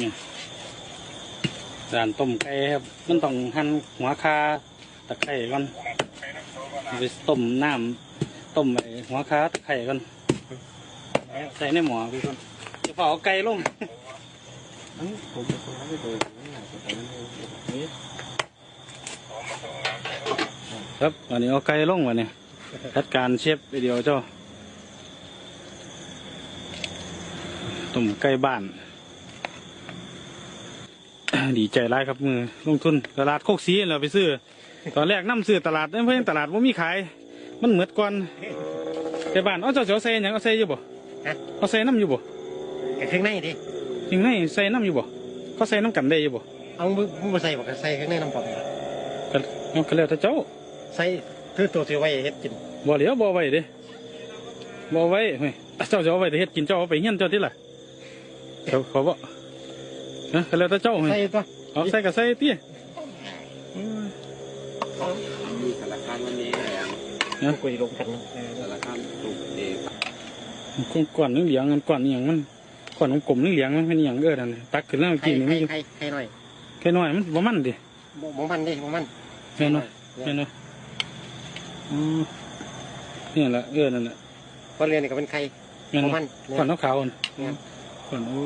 นี่ร้านต้มไก่ครับ มันต้องหั่นหัวคาตะไคร่ก่อนไปต้มน้ำต้มไอหัวคาตะไคร่ก่อนใส่ในหม้อพี่คนจะเผาไก่ลงผมครับวันนี้เอาไก่ลงวันนี้จัดการเชฟไปเดียวเจ้าต้มไก่บ้าน ดีใจร้ายครับมือลงทุนตลาดโคกสีเราไปซื้อ ตอนแรกน้ำซื้อตลาดเพื่อนตลาดว่ามีขาย มันเหมือดก่อนไก่บ้านเอาเจ้าเจ้าใส่หยังเอาใส่อยู่บ่เอาใส่น้ำอยู่บ่กับข้างในดิยังไงใส่น้ำอยู่บ่เขาใส่น้ำกันได้อยู่บ่เอามือมือใส่บอกใส่ข้างในน้ำปอมก็เอาก็แล้วแต่เจ้า ใส่ถือตัวที่ไว้เฮ็ดกินบ่เหลียวบ่ไว้เด้บ่ไว้เฮ้ยเจ้าจะเอาไว้แต่เฮ็ดกินเจ้าเอาไปเฮียนเจ้าที่ล่ะเขาเขาบ่ นะก็แล้วแต่เจ้าเฮ้ยใส่ตัวเอาใส่ก็ใส่เตี้ยมีสารคามวันนี้แหละคุยลงกันสารคามถูกเองก้อนนึงเหลียงกันก้อนนี้หยังมันก้อนของกลมนึงเหลียงมันเป็นอหย่างเออนั่นน่ะตักขึ้นแล้วเมื่อไข่กี้นี่มันอยู่ไข่ไข่ไข่หน่อยแค่น้อยมันบ่มันดิบ่บ่มันดิบ่มันแม่นบ่แม่นบ่อือนี่แหละเออนั่นแหละพอเรียนนี่ก็เป็นไข่แม่นบ่บ่มันก้อนขาวๆนั่นแม่นก้อนโอ้